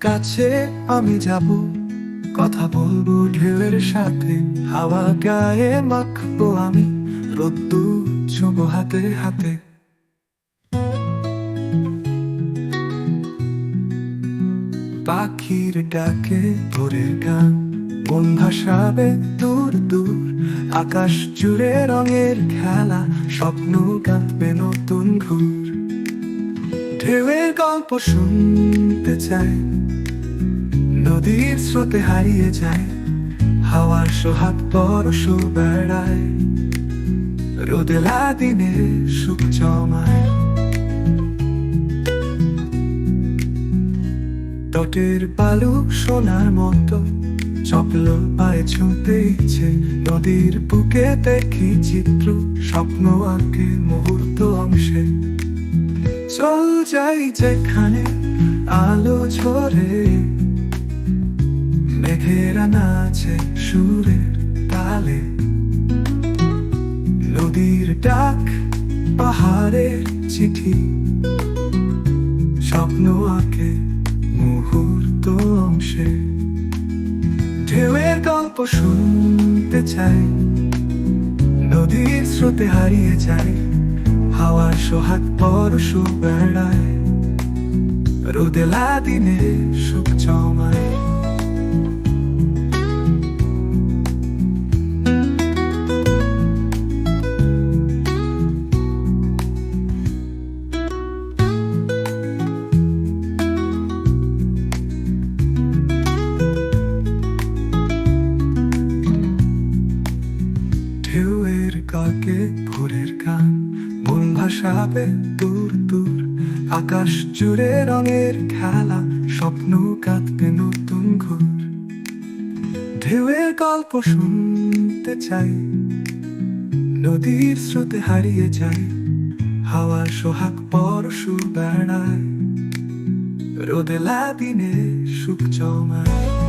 কাছে আমি যাব। কথা বলব ঢেউয়ের সাথে, হাওয়া গায়ে মাখবো আমি রোদ্দুর ছোবো হাতে হাতে। পাখির ডাকে ভোরের গান, মন ভাসাবে দূর দূর, আকাশ জুড়ে রঙের খেলা, স্বপ্ন কাঁদবে নতুন ঘুর ঢেউয়ের গল্প শুনতে চাই। নদীর স্রোতে হারিয়ে যায়। হাওয়ার সোহাগ পরশ বেড়ায় রোদেলা দিনে সুখ জমায়। তটের বালু সোনার মতো চপল পায়ে ছুঁতে ইচ্ছে। নদীর বুকে দেখি চিত্র, স্বপ্ন আঁকে অংশে চল যাই যেখানে আলো ঝরে, মেঘেরা নাচে সুরের তালে। নদীর ডাক, পাহাড়ের চিঠি, স্বপ্ন আঁকে মুহূর্ত অংশে। ঢেউয়ের গল্প শুনতে চাই, নদীর স্রোতে হারিয়ে যায় সোহাগ পরশ বেড়ায় রোদেলা দিনে সুখ জমায়। ঢেউয়ের কাকে ভাসাবে দূর দূর। আকাশ জুড়ে রঙের খেলা, স্বপ্ন কাঁদবে নতুন ঘুর। ঢেউয়ের গল্প শুনতে চাই, নদীর স্রোতে হারিয়ে যায় হাওয়া সোহাগ পরশু বেড়ায়। রোদেলা দিনে সুখ জমায়।